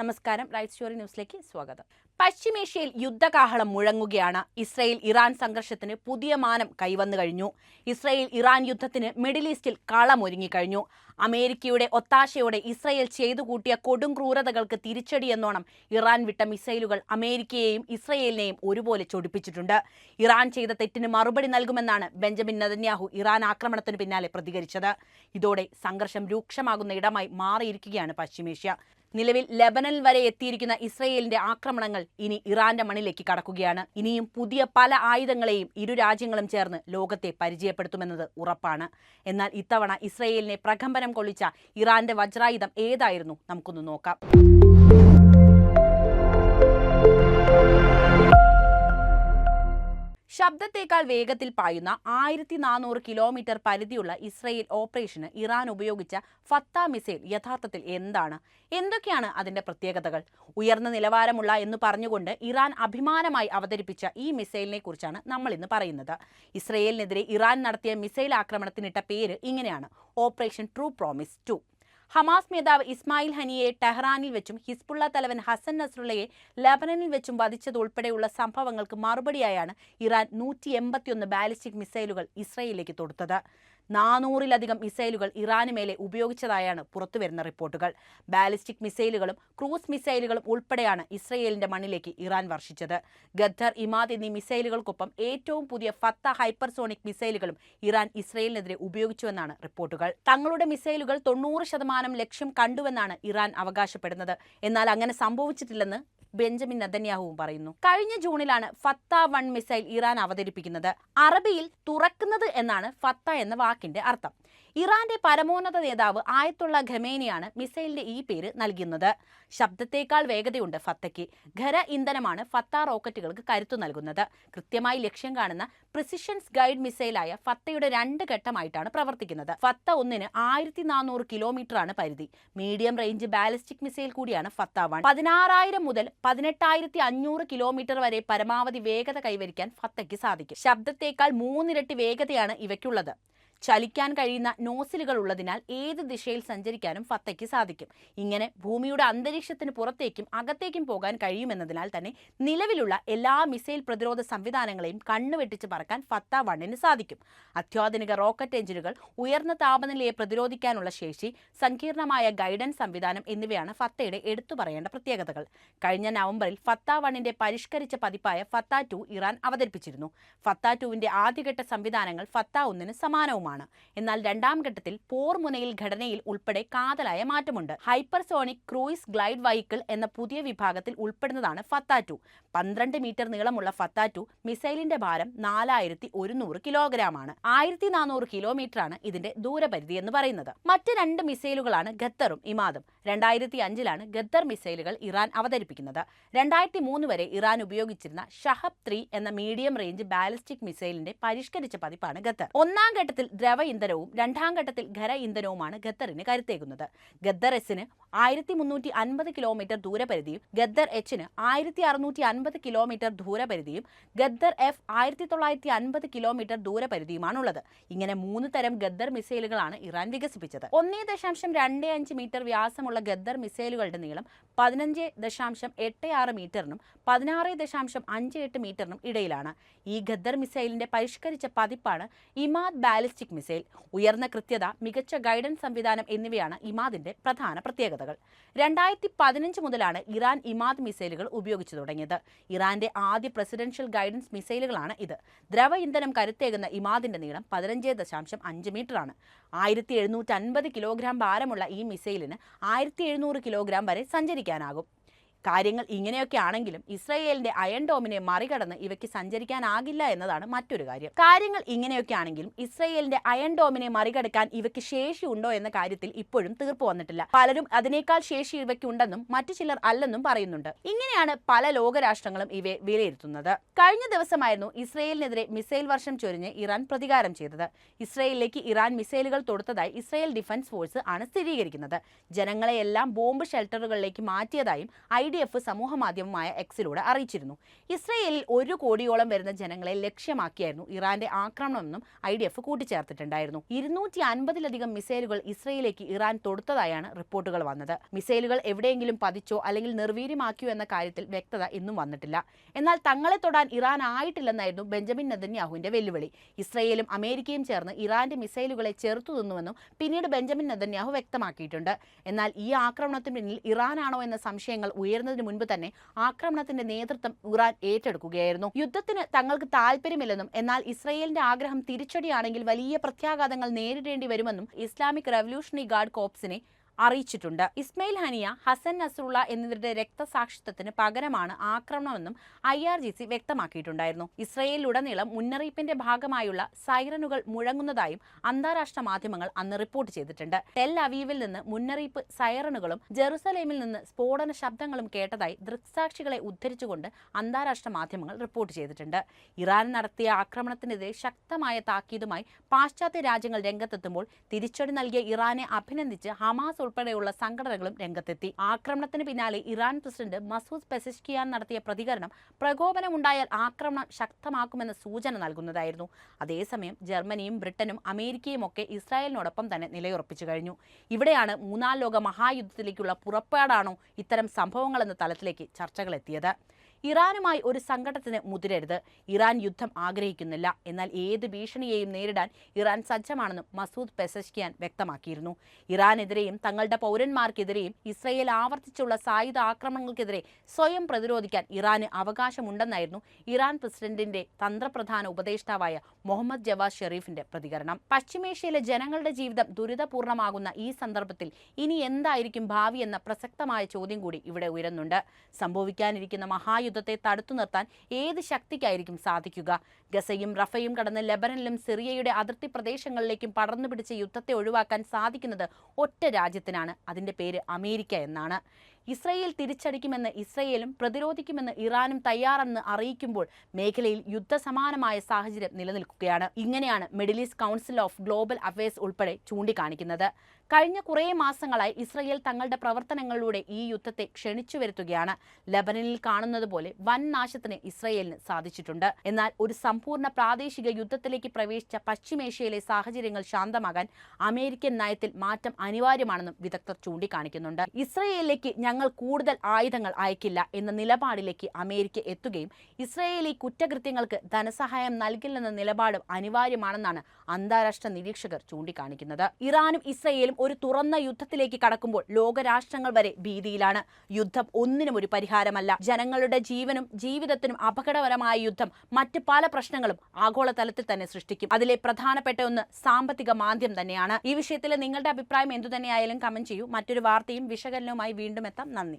നമസ്കാരം. Right story ന്യൂസിലേക്ക് സ്വാഗതം. പശ്ചിമേഷ്യയിൽ യുദ്ധകാഹളം മുഴങ്ങുകയാണ്. ഇസ്രയേൽ ഇറാൻ സംഘർഷത്തിന് പുതിയ മാനം കൈവന്നു കഴിഞ്ഞു. ഇസ്രയേൽ ഇറാൻ യുദ്ധത്തിന് മിഡിൽ ഈസ്റ്റിൽ കളമൊരുങ്ങിക്കഴിഞ്ഞു. അമേരിക്കയുടെ ഒത്താശയോടെ ഇസ്രയേൽ ചെയ്തു കൂട്ടിയ കൊടും ക്രൂരതകൾക്ക് തിരിച്ചടിയെന്നോണം ഇറാൻ വിട്ട മിസൈലുകൾ അമേരിക്കയെയും ഇസ്രയേലിനെയും ഒരുപോലെ ചൊടിപ്പിച്ചിട്ടുണ്ട്. ഇറാൻ ചെയ്ത തെറ്റിന് മറുപടി നൽകുമെന്നാണ് ബെഞ്ചമിൻ നദന്യാഹു ഇറാൻ ആക്രമണത്തിന് പിന്നാലെ പ്രതികരിച്ചത്. ഇതോടെ സംഘർഷം രൂക്ഷമാകുന്ന ഇടമായി മാറിയിരിക്കുകയാണ് പശ്ചിമേഷ്യ. നിലവിൽ ലെബനൻ വരെ എത്തിയിരിക്കുന്ന ഇസ്രയേലിന്റെ ആക്രമണങ്ങൾ ഇനി ഇറാന്റെ മണ്ണിലേക്ക് കടക്കുകയാണ്. ഇനിയും പുതിയ പല ആയുധങ്ങളെയും ഇരു രാജ്യങ്ങളും ചേർന്ന് ലോകത്തെ പരിചയപ്പെടുത്തുമെന്നത് ഉറപ്പാണ്. എന്നാൽ ഇത്തവണ ഇസ്രയേലിനെ പ്രകമ്പനം കൊള്ളിച്ച ഇറാന്റെ വജ്രായുധം ഏതായിരുന്നു? നമുക്കൊന്ന് നോക്കാം. ശബ്ദത്തേക്കാൾ വേഗത്തിൽ പായുന്ന ആയിരത്തി നാനൂറ് കിലോമീറ്റർ പരിധിയുള്ള ഇസ്രയേൽ ഓപ്പറേഷന് ഇറാൻ ഉപയോഗിച്ച ഫത്ത മിസൈൽ യഥാർത്ഥത്തിൽ എന്താണ്? എന്തൊക്കെയാണ് അതിന്റെ പ്രത്യേകതകൾ? ഉയർന്ന നിലവാരമുള്ള എന്ന് പറഞ്ഞുകൊണ്ട് ഇറാൻ അഭിമാനമായി അവതരിപ്പിച്ച ഈ മിസൈലിനെ കുറിച്ചാണ് നമ്മൾ ഇന്ന് പറയുന്നത്. ഇസ്രയേലിനെതിരെ ഇറാൻ നടത്തിയ മിസൈൽ ആക്രമണത്തിനിട്ട പേര് ഇങ്ങനെയാണ്. Operation true promise two. Hamas നേതാവ് ഇസ്മായിൽ ഹനിയെ ടെഹ്റാനിൽ വെച്ചും ഹിസ്ബുള്ള തലവൻ ഹസൻ നസ്രുള്ളയെ ലബനനിൽ വെച്ചും വധിച്ചതുൾപ്പെടെയുള്ള സംഭവങ്ങൾക്ക് മറുപടിയായാണ് ഇറാൻ നൂറ്റി എൺപത്തിയൊന്ന് ബാലിസ്റ്റിക് മിസൈലുകൾ ഇസ്രയേലിലേക്ക് തൊടുത്തത്. നാനൂറിലധികം മിസൈലുകൾ ഇറാന് മേലെ ഉപയോഗിച്ചതായാണ് പുറത്തുവരുന്ന റിപ്പോർട്ടുകൾ. ബാലിസ്റ്റിക് മിസൈലുകളും ക്രൂസ് മിസൈലുകളും ഉൾപ്പെടെയാണ് ഇസ്രയേലിന്റെ മണ്ണിലേക്ക് ഇറാൻ വർഷിച്ചത്. ഗദ്ദർ ഇമാദ് എന്നീ മിസൈലുകൾക്കൊപ്പം ഏറ്റവും പുതിയ ഫത്ത ഹൈപ്പർസോണിക് മിസൈലുകളും ഇറാൻ ഇസ്രയേലിനെതിരെ ഉപയോഗിച്ചുവെന്നാണ് റിപ്പോർട്ടുകൾ. തങ്ങളുടെ മിസൈലുകൾ തൊണ്ണൂറ് ശതമാനം ലക്ഷ്യം കണ്ടുവെന്നാണ് ഇറാൻ അവകാശപ്പെടുന്നത്. എന്നാൽ അങ്ങനെ സംഭവിച്ചിട്ടില്ലെന്ന് ബെഞ്ചമിൻ നദന്യാഹുവും പറയുന്നു. കഴിഞ്ഞ ജൂണിലാണ് ഫത്ത വൺ മിസൈൽ ഇറാൻ അവതരിപ്പിക്കുന്നത്. അറബിയിൽ തുറക്കുന്നത് എന്നാണ് ഫത്ത എന്ന വാക്കിന്റെ അർത്ഥം. ഇറാന്റെ പരമോന്നത നേതാവ് ആയത്തുള്ള ഖമേനിയാണ് മിസൈലിന്റെ ഈ പേര് നൽകുന്നത് ശബ്ദത്തേക്കാൾ വേഗതയുണ്ട് ഫത്തയ്ക്ക്. ഖര ഇന്ധനമാണ് ഫത്ത റോക്കറ്റുകൾക്ക് കരുത്തു നൽകുന്നത്. കൃത്യമായി ലക്ഷ്യം കാണുന്ന പ്രിസിഷൻസ് ഗൈഡ് മിസൈലായ ഫത്തയുടെ രണ്ട് ഘട്ടമായിട്ടാണ് പ്രവർത്തിക്കുന്നത്. ഫത്ത ഒന്നിന് ആയിരത്തി നാനൂറ് കിലോമീറ്ററാണ് പരിധി. മീഡിയം റേഞ്ച് ബാലിസ്റ്റിക് മിസൈൽ കൂടിയാണ് ഫത്ത വൺ. പതിനാറായിരം മുതൽ പതിനെട്ടായിരത്തി അഞ്ഞൂറ് കിലോമീറ്റർ വരെ പരമാവധി വേഗത കൈവരിക്കാൻ ഫത്തയ്ക്ക് സാധിക്കും. ശബ്ദത്തേക്കാൾ മൂന്നിരട്ടി വേഗതയാണ് ഇവയ്ക്കുള്ളത്. ചലിക്കാൻ കഴിയുന്ന നോസിലുകൾ ഉള്ളതിനാൽ ഏത് ദിശയിൽ സഞ്ചരിക്കാനും ഫത്തയ്ക്ക് സാധിക്കും. ഇങ്ങനെ ഭൂമിയുടെ അന്തരീക്ഷത്തിന് പുറത്തേക്കും അകത്തേക്കും പോകാൻ കഴിയുമെന്നതിനാൽ തന്നെ നിലവിലുള്ള എല്ലാ മിസൈൽ പ്രതിരോധ സംവിധാനങ്ങളെയും കണ്ണുവെട്ടിച്ച് പറക്കാൻ ഫത്ത വണ്ണിന് സാധിക്കും. അത്യാധുനിക റോക്കറ്റ് എഞ്ചിനുകൾ ഉയർന്ന താപനിലയെ പ്രതിരോധിക്കാനുള്ള ശേഷി സങ്കീർണമായ ഗൈഡൻസ് സംവിധാനം എന്നിവയാണ് ഫത്തയുടെ എടുത്തു പറയേണ്ട പ്രത്യേകതകൾ. കഴിഞ്ഞ നവംബറിൽ ഫത്ത വണ്ണിന്റെ പരിഷ്കരിച്ച പതിപ്പായ ഫത്ത ടു ഇറാൻ അവതരിപ്പിച്ചിരുന്നു. ഫത്ത ടുവിന്റെ ആദ്യഘട്ട സംവിധാനങ്ങൾ ഫത്ത ഒന്നിന് സമാനവുമാണ്. ആണ് എന്നാൽ രണ്ടാം ഘട്ടത്തിൽ പോർമുനയിൽ ഘടനയിൽ ഉൾപ്പെടെ കാതലായ മാറ്റമുണ്ട്. ഹൈപ്പർസോണിക് ക്രൂയിസ് ഗ്ലൈഡ് വെഹിക്കിൾ എന്ന പുതിയ വിഭാഗത്തിൽ ഉൾപ്പെടുന്നതാണ് ഫത്താറ്റു. പന്ത്രണ്ട് മീറ്റർ നീളമുള്ള ഫത്താറ്റു മിസൈലിന്റെ ഭാരം നാലായിരത്തി ഒരുന്നൂറ് കിലോഗ്രാം ആണ് ആയിരത്തി നാനൂറ് കിലോമീറ്റർ ആണ് ഇതിന്റെ ദൂരപരിധി എന്ന് പറയുന്നത്. മറ്റ് രണ്ട് മിസൈലുകളാണ് ഖത്തറും ഇമാദും. രണ്ടായിരത്തി അഞ്ചിലാണ് ഖത്തർ മിസൈലുകൾ ഇറാൻ അവതരിപ്പിക്കുന്നത്. രണ്ടായിരത്തി മൂന്ന് വരെ ഇറാൻ ഉപയോഗിച്ചിരുന്ന ഷഹബ് ത്രീ എന്ന മീഡിയം റേഞ്ച് ബാലിസ്റ്റിക് മിസൈലിന്റെ പരിഷ്കരിച്ച പതിപ്പാണ് ഖത്തർ. ഒന്നാം ഘട്ടത്തിൽ ദ്രവ ഇന്ധനവും രണ്ടാം ഘട്ടത്തിൽ ഖര ഇന്ധനവുമാണ് ഖത്തറിന് കരുത്തേകുന്നത്. ഖത്തർ എസിന് ആയിരത്തി മുന്നൂറ്റി അൻപത് കിലോമീറ്റർ ദൂരപരിധിയും ഖത്തർ എച്ചിന് ആയിരത്തി അറുന്നൂറ്റി അൻപത് കിലോമീറ്റർ ദൂരപരിധിയും ഖത്തർ എഫ് ആയിരത്തി തൊള്ളായിരത്തി അൻപത് കിലോമീറ്റർ ദൂരപരിധിയുമാണുള്ളത്. ഇങ്ങനെ മൂന്ന് തരം ഗദ്ദർ മിസൈലുകളാണ് ഇറാൻ വികസിപ്പിച്ചത്. ഒന്നേ ദശാംശം രണ്ട് അഞ്ച് മീറ്റർ വ്യാസമുള്ള ഗദ്ദർ മിസൈലുകളുടെ നീളം പതിനഞ്ച് ദശാംശം എട്ട് ആറ് മീറ്ററിനും പതിനാറ് ദശാംശം അഞ്ച് എട്ട് മീറ്ററിനും ഇടയിലാണ്. ഈ ഗദ്ദർ മിസൈലിന്റെ പരിഷ്കരിച്ച പതിപ്പാണ് ഇമാദ് ബാലിസ്റ്റിക് മിസൈൽ ഉയർന്ന കൃത്യത മികച്ച ഗൈഡൻസ് സംവിധാനം എന്നിവയാണ് ഇമാദിന്റെ പ്രധാന പ്രത്യേകതകൾ. രണ്ടായിരത്തി പതിനഞ്ച് മുതലാണ് ഇറാൻ ഇമാദ് മിസൈലുകൾ ഉപയോഗിച്ചു തുടങ്ങിയത്. ഇറാന്റെ ആദ്യ പ്രസിഡൻഷ്യൽ ഗൈഡൻസ് മിസൈലുകളാണ് ഇത്. ദ്രവ ഇന്ധനം കരുത്തേകുന്ന ഇമാദിന്റെ നീളം പതിനഞ്ച് ദശാംശം അഞ്ച് മീറ്ററാണ്. ആയിരത്തി എഴുന്നൂറ്റി അൻപത് കിലോഗ്രാം ഭാരമുള്ള ഈ മിസൈലിന് ആയിരത്തി എഴുന്നൂറ് കിലോഗ്രാം വരെ സഞ്ചരിക്കാനാകും. കാര്യങ്ങൾ ഇങ്ങനെയൊക്കെ ആണെങ്കിലും ഇസ്രയേലിന്റെ അയൺ ഡോമിനെ മറികടന്ന് ഇവയ്ക്ക് സഞ്ചരിക്കാനാകില്ല എന്നതാണ് മറ്റൊരു കാര്യം. കാര്യങ്ങൾ ഇങ്ങനെയൊക്കെ ആണെങ്കിലും ഇസ്രയേലിന്റെ അയൺ ഡോമിനെ മറികടക്കാൻ ഇവയ്ക്ക് ശേഷി ഉണ്ടോ എന്ന കാര്യത്തിൽ ഇപ്പോഴും തീർപ്പ് വന്നിട്ടില്ല. പലരും അതിനേക്കാൾ ശേഷി ഇവയ്ക്കുണ്ടെന്നും മറ്റു ചിലർ അല്ലെന്നും പറയുന്നുണ്ട്. ഇങ്ങനെയാണ് പല ലോകരാഷ്ട്രങ്ങളും ഇവയെ വിലയിരുത്തുന്നത്. കഴിഞ്ഞ ദിവസമായിരുന്നു ഇസ്രയേലിനെതിരെ മിസൈൽ വർഷം ചൊരിഞ്ഞ് ഇറാൻ പ്രതികാരം ചെയ്തത്. ഇസ്രയേലിലേക്ക് ഇറാൻ മിസൈലുകൾ തൊടുത്തതായി ഇസ്രയേൽ ഡിഫൻസ് ഫോഴ്സ് ആണ് സ്ഥിരീകരിക്കുന്നത്. ജനങ്ങളെയെല്ലാം ബോംബ് ഷെൽട്ടറുകളിലേക്ക് മാറ്റിയതായും ഐ ഡി എഫ് സമൂഹ മാധ്യമമായ എക്സിലൂടെ അറിയിച്ചിരുന്നു. ഇസ്രയേലിൽ ഒരു കോടിയോളം വരുന്ന ജനങ്ങളെ ലക്ഷ്യമാക്കിയായിരുന്നു ഇറാന്റെ ആക്രമണമെന്നും ഐ ഡി എഫ് കൂട്ടിച്ചേർത്തിട്ടുണ്ടായിരുന്നു. ഇരുന്നൂറ്റി അൻപതിലധികം മിസൈലുകൾ ഇസ്രയേലിലേക്ക് ഇറാൻ തൊടുത്തതായാണ് റിപ്പോർട്ടുകൾ വന്നത്. മിസൈലുകൾ എവിടെയെങ്കിലും പതിച്ചോ അല്ലെങ്കിൽ നിർവീര്യമാക്കിയോ എന്ന കാര്യത്തിൽ വ്യക്തത ഇന്നും വന്നിട്ടില്ല. എന്നാൽ തങ്ങളെ തൊടാൻ ഇറാൻ ആയിട്ടില്ലെന്നായിരുന്നു ബെഞ്ചമിൻ നെതന്യാഹുവിന്റെ വെല്ലുവിളി. ഇസ്രയേലും അമേരിക്കയും ചേർന്ന് ഇറാന്റെ മിസൈലുകളെ ചെറുത്തു നിന്നുവെന്നും പിന്നീട് ബെഞ്ചമിൻ നെതന്യാഹു വ്യക്തമാക്കിയിട്ടുണ്ട്. എന്നാൽ ഈ ആക്രമണത്തിന് പിന്നിൽ ഇറാനാണോ എന്ന സംശയങ്ങൾ ഉയർന്നതിന് മുൻപ് തന്നെ ആക്രമണത്തിന്റെ നേതൃത്വം ഇറാൻ ഏറ്റെടുക്കുകയായിരുന്നു. യുദ്ധത്തിന് തങ്ങൾക്ക് താല്പര്യമില്ലെന്നും എന്നാൽ ഇസ്രയേലിന്റെ ആഗ്രഹം തിരിച്ചടിയാണെങ്കിൽ വലിയ പ്രത്യാഘാതങ്ങൾ നേരിടേണ്ടി വരുമെന്നും ഇസ്ലാമിക് റവല്യൂഷണറി ഗാർഡ് കോപ്സിനെ അറിയിച്ചിട്ടുണ്ട്. ഇസ്മയിൽ ഹനിയ ഹസൻ നസറുള്ള എന്നിവരുടെ രക്തസാക്ഷിത്വത്തിന് പകരമാണ് ആക്രമണമെന്നും ഐ ആർ ജി സി വ്യക്തമാക്കിയിട്ടുണ്ടായിരുന്നു. ഇസ്രയേലിലുടനീളം മുന്നറിയിപ്പിന്റെ ഭാഗമായുള്ള സൈറനുകൾ മുഴങ്ങുന്നതായും അന്താരാഷ്ട്ര മാധ്യമങ്ങൾ അന്ന് റിപ്പോർട്ട് ചെയ്തിട്ടുണ്ട്. ടെൽ അവീവിൽ നിന്ന് മുന്നറിയിപ്പ് സൈറനുകളും ജെറുസലേമിൽ നിന്ന് സ്ഫോടന ശബ്ദങ്ങളും കേട്ടതായി ദൃക്സാക്ഷികളെ ഉദ്ധരിച്ചുകൊണ്ട് അന്താരാഷ്ട്ര മാധ്യമങ്ങൾ റിപ്പോർട്ട് ചെയ്തിട്ടുണ്ട്. ഇറാൻ നടത്തിയ ആക്രമണത്തിനെതിരെ ശക്തമായ താക്കീതുമായി പാശ്ചാത്യ രാജ്യങ്ങൾ രംഗത്തെത്തുമ്പോൾ തിരിച്ചടി നൽകിയ ഇറാനെ അഭിനന്ദിച്ച് ഹമാസ് ഉൾപ്പെടെയുള്ള സംഘടനകളും രംഗത്തെത്തി. ആക്രമണത്തിന് പിന്നാലെ ഇറാൻ പ്രസിഡന്റ് മസൂദ് പെസിഷ്കിയാൻ നടത്തിയ പ്രതികരണം പ്രകോപനമുണ്ടായാൽ ആക്രമണം ശക്തമാക്കുമെന്ന സൂചന നൽകുന്നതായിരുന്നു. അതേസമയം ജർമ്മനിയും ബ്രിട്ടനും അമേരിക്കയും ഒക്കെ ഇസ്രായേലിനോടൊപ്പം തന്നെ നിലയുറപ്പിച്ചു കഴിഞ്ഞു. ഇവിടെയാണ് മൂന്നാം ലോക മഹായുദ്ധത്തിലേക്കുള്ള പുറപ്പാടാണോ ഇത്തരം സംഭവങ്ങൾ എന്ന തലത്തിലേക്ക് ചർച്ചകൾ എത്തിയത് ഇറാനുമായി ഒരു സങ്കടത്തിന് മുതിരരുത്. ഇറാൻ യുദ്ധം ആഗ്രഹിക്കുന്നില്ല. എന്നാൽ ഏത് ഭീഷണിയെയും നേരിടാൻ ഇറാൻ സജ്ജമാണെന്നും മസൂദ് പെസഷ്കിയാൻ വ്യക്തമാക്കിയിരുന്നു. ഇറാനെതിരെയും തങ്ങളുടെ പൗരന്മാർക്കെതിരെയും ഇസ്രയേൽ ആവർത്തിച്ചുള്ള സായുധ ആക്രമണങ്ങൾക്കെതിരെ സ്വയം പ്രതിരോധിക്കാൻ ഇറാന് അവകാശമുണ്ടെന്നായിരുന്നു ഇറാൻ പ്രസിഡന്റിന്റെ തന്ത്രപ്രധാന ഉപദേഷ്ടാവായ മുഹമ്മദ് ജവാസ് ഷെറീഫിന്റെ പ്രതികരണം. പശ്ചിമേഷ്യയിലെ ജനങ്ങളുടെ ജീവിതം ദുരിതപൂർണമാകുന്ന ഈ സന്ദർഭത്തിൽ ഇനി എന്തായിരിക്കും ഭാവി എന്ന പ്രസക്തമായ ചോദ്യം കൂടി ഇവിടെ ഉയരുന്നുണ്ട്. സംഭവിക്കാനിരിക്കുന്ന മഹായുദ്ധത്തെ തടുത്തു നിർത്താൻ ഏത് ശക്തിക്കായിരിക്കും സാധിക്കുക? ഗസയും റഫയും കടന്ന് ലെബനനിലും സിറിയയുടെ അതിർത്തി പ്രദേശങ്ങളിലേക്കും പടർന്നു പിടിച്ച യുദ്ധത്തെ ഒഴിവാക്കാൻ സാധിക്കുന്നത് ഒറ്റ രാജ്യത്തിനാണ്. അതിന്റെ പേര് അമേരിക്ക എന്നാണ്. ഇസ്രയേൽ തിരിച്ചടിക്കുമെന്ന് ഇസ്രയേലും പ്രതിരോധിക്കുമെന്ന് ഇറാനും തയ്യാറെന്ന് അറിയിക്കുമ്പോൾ മേഖലയിൽ യുദ്ധസമാനമായ സാഹചര്യം നിലനിൽക്കുകയാണ്. ഇങ്ങനെയാണ് Middle East council of global affairs ഉൾപ്പെടെ ചൂണ്ടിക്കാണിക്കുന്നത്. കഴിഞ്ഞ കുറേ മാസങ്ങളായി ഇസ്രയേൽ തങ്ങളുടെ പ്രവർത്തനങ്ങളിലൂടെ ഈ യുദ്ധത്തെ ക്ഷണിച്ചു വരുത്തുകയാണ്. ലബനനിൽ കാണുന്നത് പോലെ വൻ നാശത്തിന് ഇസ്രയേലിന് സാധിച്ചിട്ടുണ്ട്. എന്നാൽ ഒരു സമ്പൂർണ പ്രാദേശിക യുദ്ധത്തിലേക്ക് പ്രവേശിച്ച പശ്ചിമേഷ്യയിലെ സാഹചര്യങ്ങൾ ശാന്തമാകാൻ അമേരിക്കൻ നയത്തിൽ മാറ്റം അനിവാര്യമാണെന്നും വിദഗ്ധർ ചൂണ്ടിക്കാണിക്കുന്നുണ്ട്. ഇസ്രയേലിലേക്ക് ഞങ്ങൾ കൂടുതൽ ആയുധങ്ങൾ അയക്കില്ല എന്ന നിലപാടിലേക്ക് അമേരിക്ക എത്തുകയും ഇസ്രയേലി കുറ്റകൃത്യങ്ങൾക്ക് ധനസഹായം നൽകില്ലെന്ന നിലപാടും അനിവാര്യമാണെന്നാണ് അന്താരാഷ്ട്ര നിരീക്ഷകർ ചൂണ്ടിക്കാണിക്കുന്നത്. ഇറാനും ഇസ്രയേലും ഒരു തുറന്ന യുദ്ധത്തിലേക്ക് കടക്കുമ്പോൾ ലോകരാഷ്ട്രങ്ങൾ വരെ ഭീതിയിലാണ്. യുദ്ധം ഒന്നിനും ഒരു പരിഹാരമല്ല. ജനങ്ങളുടെ ജീവനും ജീവിതത്തിനും അപകടകരമായ യുദ്ധം മറ്റ് പല പ്രശ്നങ്ങളും ആഗോളതലത്തിൽ തന്നെ സൃഷ്ടിക്കും. അതിലെ പ്രധാനപ്പെട്ട ഒന്ന് സാമ്പത്തിക മാന്ദ്യം തന്നെയാണ്. ഈ വിഷയത്തിൽ നിങ്ങളുടെ അഭിപ്രായം എന്തുതന്നെയായാലും കമന്റ് ചെയ്യൂ. മറ്റൊരു വാർത്തയും വിശകലനവുമായി വീണ്ടും നന്ദി